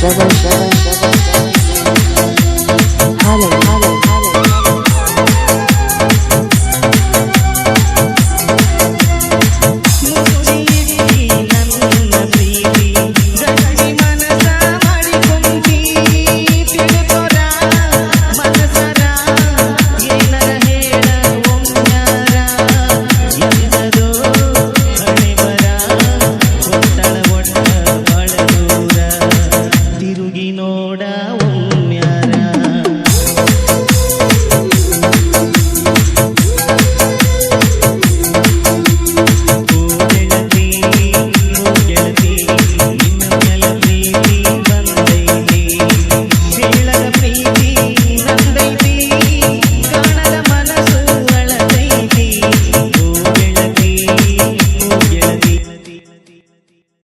seven, seven.